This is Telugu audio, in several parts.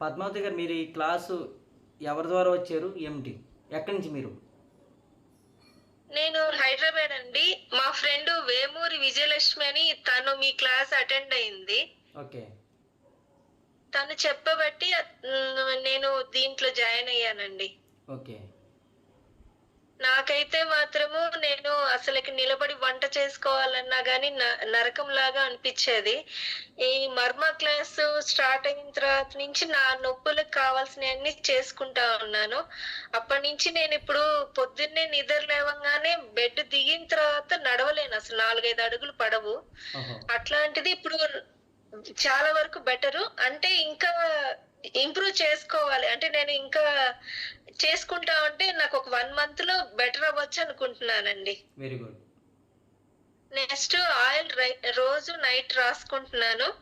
పద్మావతి గారు మీరు ఈ క్లాసు ఎవరి ద్వారా వచ్చారు? ఏమిటి? ఎక్కడి నుంచి మీరు? నేను హైదరాబాద్ అండి. మా ఫ్రెండ్ వేమూరి విజయలక్ష్మి అని తను మీ క్లాస్ అటెండ్ అయింది. ఓకే. తను చెప్పబట్టి నేను దీంట్లో జాయిన్ అయ్యానండి. ఓకే. నాకైతే మాత్రము నేను అసలుకి నిలబడి వంట చేసుకోవాలన్నా గానీ నరకం లాగా అనిపించేది. ఈ మర్మ క్లాస్ స్టార్ట్ అయిన తర్వాత నుంచి నా నొప్పులకు కావాల్సినవన్నీ చేసుకుంటా ఉన్నాను. అప్పటి నుంచి నేను ఇప్పుడు పొద్దున్నే నిద్ర లేవగానే బెడ్ దిగిన తర్వాత నడవలేను. అసలు నాలుగైదు అడుగులు పడవు. అట్లాంటిది ఇప్పుడు చాలా వరకు బెటరు. అంటే ఇంకా ఇంప్రూవ్ చేసుకోవాలి. అంటే నేను ఇంకా చేసుకుంటా ఉంటే నాకు ఒక వన్ మంత్లో బెటర్ అవ్వచ్చు అనుకుంటున్నానండి. వెరీ గుడ్ నెక్స్ట్ ఆయిల్ రోజు నైట్ రాసుకుంటున్నాను.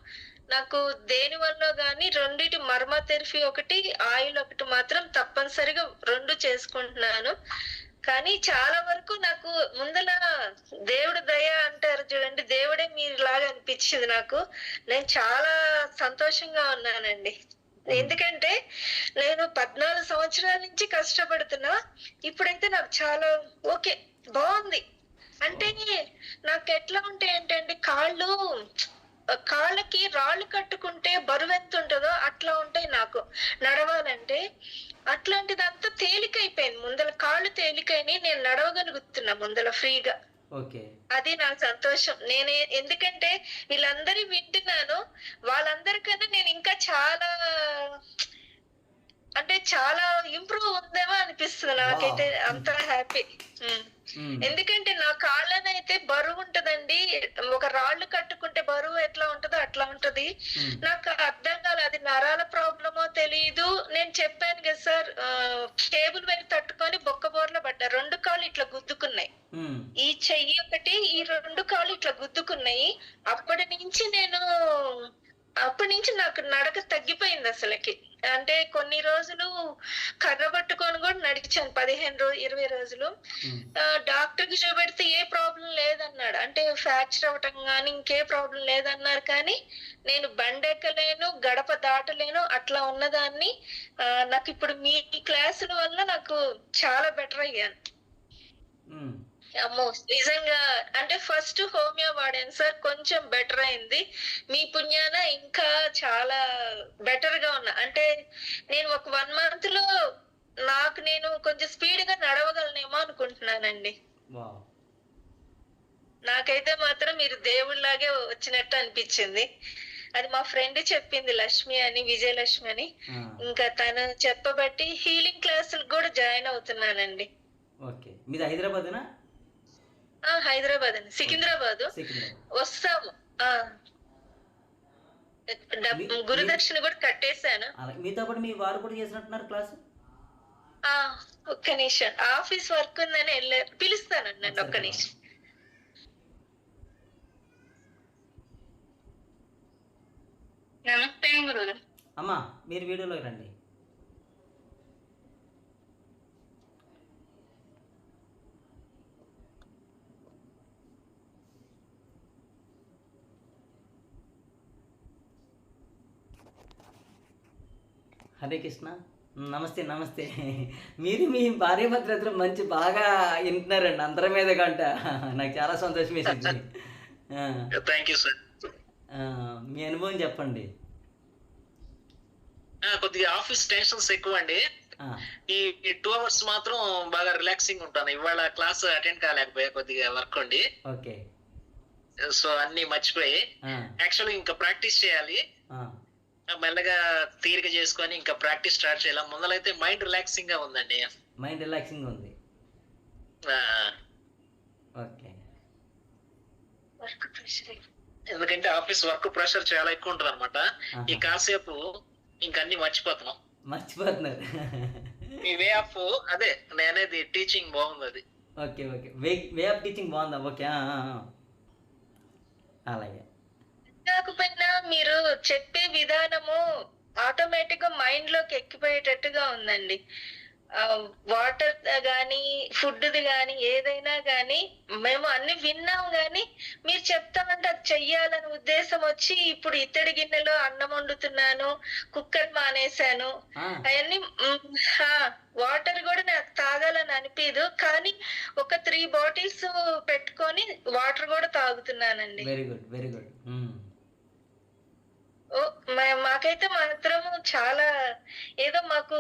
నాకు దేని వల్ల గానీ రెండిటి మర్మ తెరఫీ ఒకటి ఆయిల్ ఒకటి మాత్రం తప్పనిసరిగా రెండు చేసుకుంటున్నాను. కానీ చాలా వరకు నాకు ముందల దేవుడు దయ అంటారు చూడండి దేవుడే మీరులాగా అనిపించింది నాకు. నేను చాలా సంతోషంగా ఉన్నానండి. ఎందుకంటే నేను పద్నాలుగు సంవత్సరాల నుంచి కష్టపడుతున్నా ఇప్పుడైతే నాకు చాలా ఓకే బాగుంది. అంటే నాకు ఎట్లా ఉంటాయి అంటే కాళ్ళు కాళ్ళకి రాళ్ళు కట్టుకుంటే బరువు ఎంత ఉంటుందో అట్లా ఉంటాయి నాకు. నడవాలంటే అట్లాంటిదంతా తేలికైపోయింది. ముందల కాళ్ళు తేలికైని నేను నడవగలుగుతున్నా ముందల ఫ్రీగా. ఓకే. అది నా సంతోషం. నేను ఎందుకంటే వీళ్ళందరి వింటున్నాను. వాళ్ళందరికన్నా నేను ఇంకా చాలా అంటే చాలా ఇంప్రూవ్ ఉంది అనిపిస్తుంది నాకైతే అంత హ్యాపీ. ఎందుకంటే నా కాళ్ళనైతే బరువు ఉంటదండి. ఒక రాళ్ళు కట్టుకుంటే బరువు ఎట్లా ఉంటుందో అట్లా ఉంటది. నాకు అర్థం కాలేదు అది నరాల ప్రాబ్లమో తెలియదు నేను చెప్పాను కదా సార్ కేబుల్ వైర్ తట్టుకొని బొక్క బోర్ల పడ్డా. రెండు కాళ్ళు ఇట్లా గుద్దుకున్నాయి. ఈ చెయ్యి ఒకటి ఈ రెండు కాళ్ళు ఇట్లా గుద్దుకున్నాయి. అప్పటి నుంచి నేను అప్పటి నుంచి నాకు నడక తగ్గిపోయింది అసలుకి అంటే కొన్ని రోజులు కర్ర పట్టుకొని కూడా నడిచాను పదిహేను రోజు ఇరవై రోజులు. డాక్టర్కి చూపెడితే ఏ ప్రాబ్లం లేదన్నాడు అంటే ఫ్రాక్చర్ అవ్వటం కానీ ఇంకే ప్రాబ్లం లేదన్నారు కానీ నేను బండెక్కలేను గడప దాటలేను అట్లా ఉన్నదాన్ని నాకు ఇప్పుడు మీ క్లాసుల వల్ల నాకు చాలా బెటర్ అయ్యాను. అమ్మో! నిజంగా అంటే ఫస్ట్ హోమియో వాడాను సార్ కొంచెం బెటర్ అయింది. మీ పుణ్యాన ఇంకా చాలా బెటర్గా ఉన్నా. అంటే నేను ఒక వన్ మంత్లో నాకు నేను కొంచెం స్పీడ్గా నడవగలనేమో అనుకుంటున్నానండి. నాకైతే మాత్రం మీరు దేవుళ్ళలాగే వచ్చినట్టు అనిపించింది. అది మా ఫ్రెండ్ చెప్పింది లక్ష్మి అని విజయలక్ష్మి అని. ఇంకా తను చెప్పబట్టి హీలింగ్ క్లాసులకు కూడా జాయిన్ అవుతున్నానండి. ఓకే. మీది హైదరాబాదేనా? ఆ హైదరాబాద్ అండి. సికింద్రాబాద్. వస్తాము. గురుదక్షిణ కూడా కట్టేశాను. మీతో పాటు మీ వారు కూడా చేసినట్టున్నారు క్లాసు? ఆ ఒక్క నిమిషం. ఆఫీస్ వర్క్ ఉందని వెళ్ళారు పిలుస్తానండి ఒక్క నిమిషం. నమస్తే గురు అమ్మా మీరు వీడియోలోకి రండి. హరే కృష్ణ. నమస్తే నమస్తే. మీరు మీ భార్య భద్రతలు మంచి బాగా వింటున్నారండి. అందరి మీద కంట. నాకు చాలా సంతోషం వేసింది. థ్యాంక్ యూ సార్ మీ అనుభవం చెప్పండి. కొద్దిగా ఆఫీస్ టెన్షన్స్ ఎక్కువ అండి ఈ టూ అవర్స్ మాత్రం బాగా రిలాక్సింగ్ ఉంటాను. ఇవాళ క్లాస్ అటెండ్ కాలేకపోయా కొద్దిగా వర్క్ ఉండి. ఓకే. సో అన్ని మర్చిపోయి. ఆ, యాక్చువల్లీ ఇంకా ప్రాక్టీస్ చేయాలి. మెల్లగా తీరిక చేసుకొని ఇంకా ప్రాక్టీస్ స్టార్ట్ చేయాలి. ముందలైతే మైండ్ రిలాక్సింగ్గా ఉందండి. మైండ్ రిలాక్సింగ్ ఉంది. ఆ, ఓకే. వర్క్ ప్రెషర్ ఎందుకంటే ఆఫీస్ వర్క్ ప్రెషర్ చాలా ఎక్కువ ఉంటుంది అనమాట. ఈ కాసేపు ఇంకా అన్ని మర్చిపోతున్నాం. మర్చిపోతున్నారు. ఈ వే ఆఫ్ అదే నేనేది టీచింగ్ బాగుంది అది okay okay. Way way of teaching బాగుందా? ఓకే. అలాగే. కాకపోయినా మీరు చెప్పే విధానము ఆటోమేటిక్గా మైండ్లోకి ఎక్కిపోయేటట్టుగా ఉందండి. వాటర్ గాని ఫుడ్ది గాని ఏదైనా గాని మేము అన్ని విన్నాం గాని మీరు చెప్తామంటే అది చెయ్యాలని ఉద్దేశం వచ్చి ఇప్పుడు ఇత్తడి గిన్నెలో అన్నం వండుతున్నాను కుక్కర్ మానేశాను. అవన్నీ వాటర్ కూడా నాకు తాగాలని అనిపించదు కానీ ఒక త్రీ బాటిల్స్ పెట్టుకొని వాటర్ కూడా తాగుతున్నానండి. వెరీ గుడ్ వెరీ గుడ్ మాకైతే మాత్రం చాలా ఏదో మాకు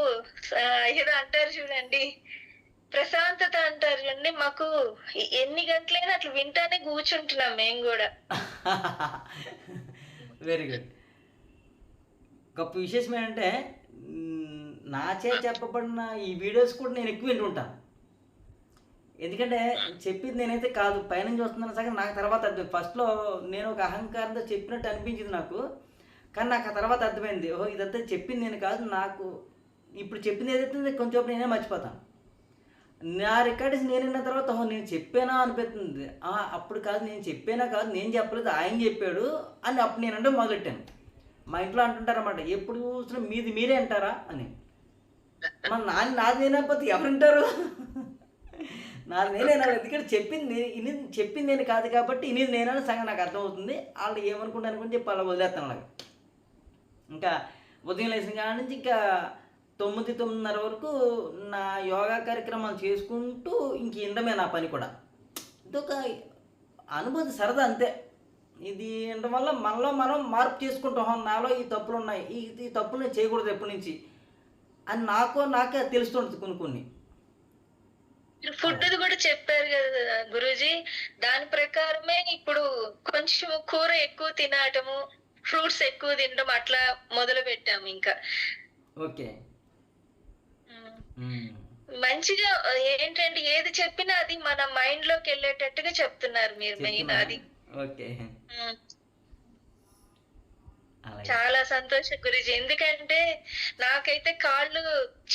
ఏదో అంటారు చూడండి ప్రశాంతత అంటారు చూడండి మాకు ఎన్ని గంటలైనా అట్లా వింటానే కూర్చుంటున్నాం మేము కూడా. వెరీ గుడ్ గొప్ప విశేషం ఏంటంటే నాచే నా చెప్పబడిన ఈ వీడియోస్ కూడా నేను ఎక్కువ వింటుంటాను ఎందుకంటే చెప్పింది నేనైతే కాదు పైనుంచి వస్తున్నాను సగం నాకు తర్వాత ఫస్ట్లో నేను ఒక అహంకారంతో చెప్పినట్టు అనిపించింది నాకు. కానీ నాకు ఆ తర్వాత అర్థమైంది ఓహో ఇదంతా చెప్పింది నేను కాదు నాకు ఇప్పుడు చెప్పింది ఏదైతే కొంచెం నేనే మర్చిపోతాను నా రికార్డ్స్ నేను విన్న తర్వాత ఓహో నేను చెప్పానా అనిపిస్తుంది. అప్పుడు కాదు నేను చెప్పానా కాదు నేను చెప్పలేదు ఆయన చెప్పాడు అని అప్పుడు నేను అంటే మొదలెట్టాను. మా ఇంట్లో అంటుంటారన్నమాట ఎప్పుడు చూసినా మీది మీరే అంటారా? అని. మన నాన్న నాది వినకపోతే ఎవరుంటారు? నాది నేనే నాకు ఎందుకంటే చెప్పింది ఇని చెప్పింది నేను కాదు కాబట్టి ఇనిది నేనని సంగతి నాకు అర్థమవుతుంది. వాళ్ళు ఏమనుకుంటాను అనుకుని చెప్పి అలా వదిలేస్తాను అలాగే. ఇంకా ఉదయం లేచిన కాడ నుంచి ఇంకా తొమ్మిది తొమ్మిదిన్నర వరకు నా యోగా కార్యక్రమాలు చేసుకుంటూ ఇంక ఇండమే నా పని కూడా. ఇదొక అనుభూతి సరదా అంతే. ఇది ఉండడం వల్ల మనలో మనం మార్పు చేసుకుంటాం. నాలో ఈ తప్పులు ఉన్నాయి. ఈ ఈ తప్పులు నేను చేయకూడదు ఎప్పటి నుంచి అని నాకు నాకే తెలుస్తుంటుంది కొన్ని కొన్ని. ఫుడ్ కూడా చెప్పారు కదా గురూజీ. దాని ప్రకారమే ఇప్పుడు కొంచెం కూర ఎక్కువ తినటము ఫ్రూట్స్ ఎక్కువ తినడం అట్లా మొదలు పెట్టాము ఇంకా. ఓకే. మంచిగా ఏంటంటే ఏది చెప్పినా అది మన మైండ్లోకి వెళ్ళేటట్టుగా చెప్తున్నారు మీరు మెయిన్ అది. ఓకే. చాలా సంతోషం గురించి ఎందుకంటే నాకైతే కాళ్ళు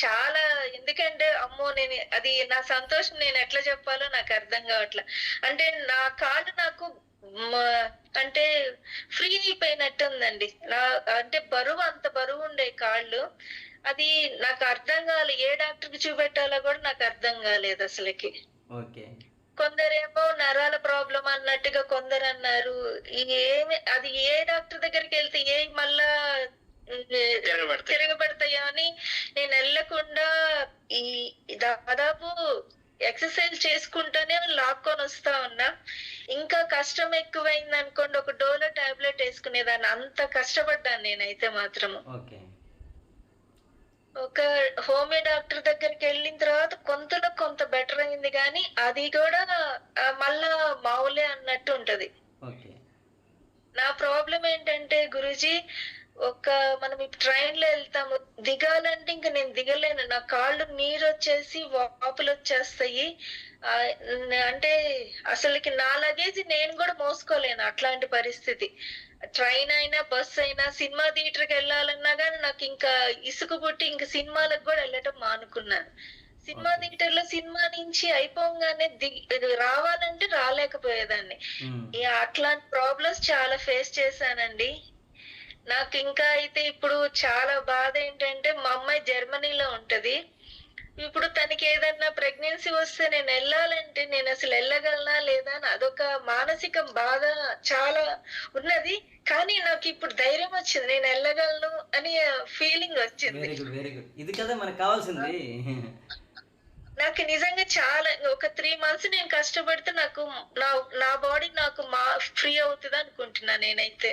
చాలా ఎందుకంటే అమ్మో నేను అది నా సంతోషం నేను ఎట్లా చెప్పాలో నాకు అర్థం కావట్లే. అంటే నా కాళ్ళు నాకు అంటే ఫ్రీ అయిపోయినట్టు ఉందండి నా అంటే బరువు అంత బరువు ఉండే కాళ్ళు అది నాకు అర్థం కాలేదు ఏ డాక్టర్కి చూపెట్టాలో కూడా నాకు అర్థం కాలేదు అసలుకి. ఓకే. కొందరేమో నరాల ప్రాబ్లం అన్నట్టుగా కొందరు అన్నారు ఏమి అది ఏ డాక్టర్ దగ్గరికి వెళ్తే ఏ మళ్ళా తిరగబడతాయో అని నేను వెళ్ళకుండా ఈ దాదాపు ఎక్సర్సైజ్ చేసుకుంటానే లాక్కొని వస్తా ఉన్నా. ఇంకా కష్టం ఎక్కువైంది అనుకోండి ఒక డోలో టాబ్లెట్ వేసుకునేదాన్ని. అంత కష్టపడ్డాను నేనైతే మాత్రము. ఒక హోమియో డాక్టర్ దగ్గరికి వెళ్ళిన తర్వాత కొంతలో కొంత బెటర్ అయింది కానీ అది కూడా మళ్ళా మామూలే అన్నట్టు ఉంటది. నా ప్రాబ్లం ఏంటంటే గురుజీ ఒక మనం ట్రైన్లో వెళ్తాము దిగాలంటే ఇంకా నేను దిగలేను. నా కాళ్ళు నీరు వచ్చేసి వాపులు వచ్చేస్తాయి. అంటే అసలుకి నా లగేజ్ నేను కూడా మోసుకోలేను అట్లాంటి పరిస్థితి. ట్రైన్ అయినా బస్ అయినా సినిమా థియేటర్కి వెళ్ళాలన్నా కానీ నాకు ఇంకా ఇసుక పుట్టి ఇంకా సినిమాలకు కూడా వెళ్ళటం మానుకున్నాను. సినిమా. థియేటర్లో సినిమా నుంచి అయిపోగానే దిగి రావాలంటే రాలేకపోయేదాన్ని. అట్లాంటి ప్రాబ్లమ్స్ చాలా ఫేస్ చేశానండి. నాకు ఇంకా అయితే ఇప్పుడు చాలా బాధ ఏంటంటే మా అమ్మాయి జర్మనీలో ఉంటది. ఇప్పుడు తనకి ఏదన్నా ప్రెగ్నెన్సీ వస్తే నేను వెళ్ళాలంటే నేను అసలు వెళ్ళగలనా లేదా అని అదొక మానసిక బాధ చాలా ఉన్నది. కానీ నాకు ఇప్పుడు ధైర్యం వచ్చింది. నేను వెళ్ళగలను అని ఫీలింగ్ వచ్చింది. ఇది కదా మనకు కావాల్సింది. నాకు నిజంగా చాలా ఒక త్రీ మంత్స్ నేను కష్టపడితే నాకు నా నా బాడీ నాకు మా ఫ్రీ అవుతుంది అనుకుంటున్నా నేనైతే.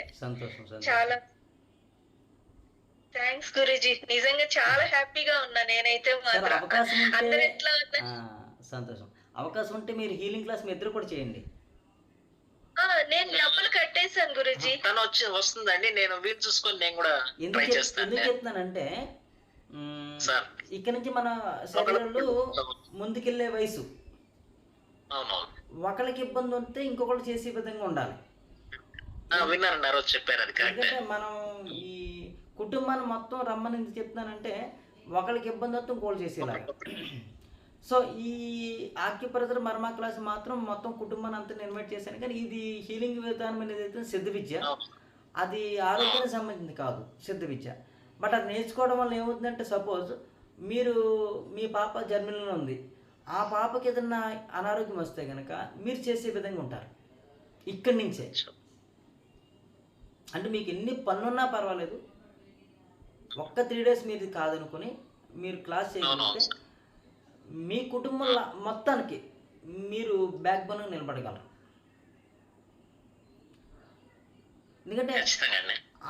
చాలా థ్యాంక్స్ గురుజీ. నిజంగా చాలా హ్యాపీగా ఉన్నా నేనైతే మాత్రం. అవకాశం అందరు ఉంటే ఎట్లా ఉన్నా సంతోషం. అవకాశం ఉంటే మీరు హీలింగ్ క్లాస్ మీ ఇద్దరు కూడా చేయండి. ఆ, నేను డబ్బులు కట్టేశాను గురుజీ. తను వచ్చి వస్తుందండి నేను వీలు చూసుకొని నేను కూడా ఎందుకు ట్రై చెప్- చేస్తాను. ఎందుకు చెప్తున్నానంటే మ్మ్, సార్. ఇక్కడ నుంచి మన శరీరంలో ముందుకెళ్ళే వయసు. అవునవును. ఒకరికి ఇబ్బంది ఉంటే ఇంకొకరు చేసే విధంగా ఉండాలి. ఆ, విన్నారండి ఆ రోజు చెప్పారు అది కరెక్ట్. ఎందుకంటే మనం ఈ కుటుంబాన్ని మొత్తం రమ్మని ఎందుకు చెప్తున్నానంటే ఒకరికి ఇబ్బంది వస్తే ఇంకోళ్ళు చేసేలాగా. సో ఈ ఆక్యుపరచర్ మర్మా క్లాస్ మాత్రం మొత్తం కుటుంబాన్ని అంతా ఇన్వైట్ చేశాను. కానీ ఇది హీలింగ్ విధానం అనేది అయితే సిద్ధ విద్య. అది ఆరోగ్యానికి సంబంధించింది కాదు సిద్ధ విద్య. బట్ అది నేర్చుకోవడం వల్ల ఏమవుతుందంటే సపోజ్ మీరు మీ పాప జర్మనీలో ఉంది. ఆ పాపకి ఏదన్నా అనారోగ్యం వస్తే కనుక మీరు చేసే విధంగా ఉంటారు. ఇక్కడి నుంచే. అంటే మీకు ఎన్ని పనులున్నా పర్వాలేదు. ఒక్క త్రీ డేస్ మీది కాదనుకొని మీరు క్లాస్ చేయగలిగితే మీ కుటుంబం మొత్తానికి మీరు బ్యాక్ బోన్ నిలబడగలరు. ఎందుకంటే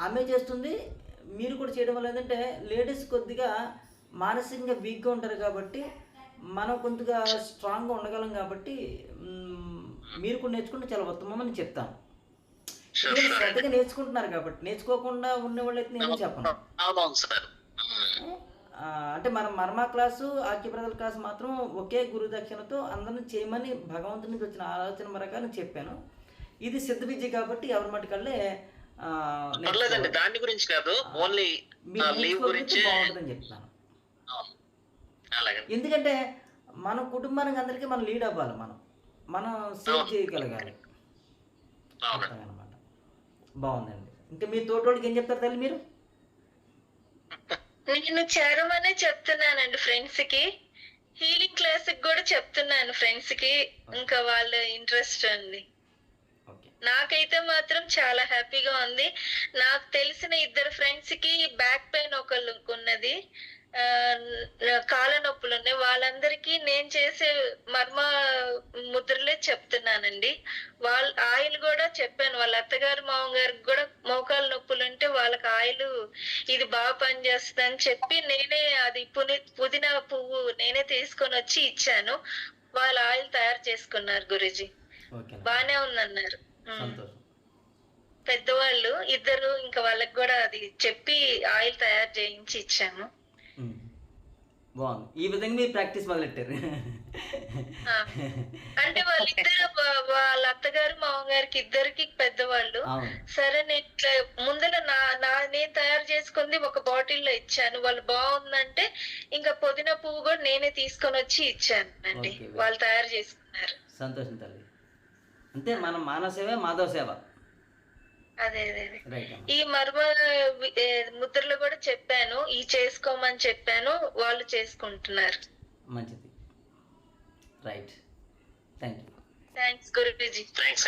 ఆమె చేస్తుంది మీరు కూడా చేయడం వల్ల ఏంటంటే లేడీస్ కొద్దిగా మానసికంగా వీక్గా ఉంటారు కాబట్టి మనం కొద్దిగా స్ట్రాంగ్గా ఉండగలం కాబట్టి మీరు కూడా నేర్చుకుంటే చాలా ఉత్తమమని చెప్తాను. శ్రద్ధగా నేర్చుకుంటున్నారు కాబట్టి. నేర్చుకోకుండా ఉన్న వాళ్ళైతే నేను చెప్పను. సార్. అంటే మన మర్మ క్లాసు ఆక్యప్రదల క్లాసు మాత్రం ఒకే గురు దక్షిణతో అందరిని చేయమని భగవంతుని నుంచి వచ్చిన ఆలోచన ప్రకారం చెప్పాను. ఇది సిద్ధ విద్య కాబట్టి ఎవరి మటుకల్లే పర్లేదండి. దాని గురించి కాదు. ఓన్లీ లీవ్ గురించి బాగుంటుందని చెప్తాను ఎందుకంటే మన కుటుంబానికి అందరికీ మనం లీడ్ అవ్వాలి మనం. మనం సేవ్. చేయగలగాలి. బాగుందండి. ఇంకా మీ తోటోళ్ళకి ఏం చెప్తారు తల్లి మీరు? నేను చేరమనే చెప్తున్నానండి ఫ్రెండ్స్కి హీలింగ్ క్లాస్ కూడా చెప్తున్నాను ఫ్రెండ్స్కి ఇంకా వాళ్ళ ఇంట్రెస్ట్ అండి. నాకైతే మాత్రం చాలా హ్యాపీగా ఉంది. నాకు తెలిసిన ఇద్దరు ఫ్రెండ్స్కి బ్యాక్ పెయిన్ ఒకళ్ళకి ఉన్నది కాళ్ళ నొప్పులు ఉన్నాయి వాళ్ళందరికీ నేను చేసే మర్మ ముద్రలే చెప్తున్నానండి. వాళ్ళ ఆయిల్ కూడా చెప్పాను. వాళ్ళ అత్తగారు మామగారికి కూడా మోకాలు నొప్పులు ఉంటే వాళ్ళకి ఆయిల్ ఇది బాగా పనిచేస్తుంది అని చెప్పి నేనే అది పుని పుదీనా పువ్వు నేనే తీసుకొని వచ్చి ఇచ్చాను. వాళ్ళ ఆయిల్ తయారు చేసుకున్నారు గురుజీ. బానే ఉందన్నారు. పెద్దవాళ్ళు ఇద్దరు ఇంకా వాళ్ళకి కూడా అది చెప్పి ఆయిల్ తయారు చేయించి ఇచ్చాము. బాగుంది. ఈ విధంగా మీరు ప్రాక్టీస్ మొదలెట్టారు? ఆ. అంటే వాళ్ళిద్దరు వాళ్ళ అత్తగారు మామగారికి ఇద్దరికి పెద్దవాళ్ళు. సరే నేను ఇట్లా ముందర నా నా నేను తయారు చేసుకుంది ఒక బాటిల్లో ఇచ్చాను. వాళ్ళు బాగుందంటే ఇంకా పుదీనా పువ్వు కూడా నేనే తీసుకొని వచ్చి ఇచ్చాను అండి. వాళ్ళు తయారు చేసుకున్నారు. సంతోషం తల్లి. అంతే మన మానవ సేవ మాధవ సేవ. అదే అదే ఈ మర్మ ముద్రలు కూడా చెప్పాను. ఈ చేసుకోమని చెప్పాను. వాళ్ళు చేసుకుంటున్నారు. మంచిది. Right thank you thanks guruji. Thanks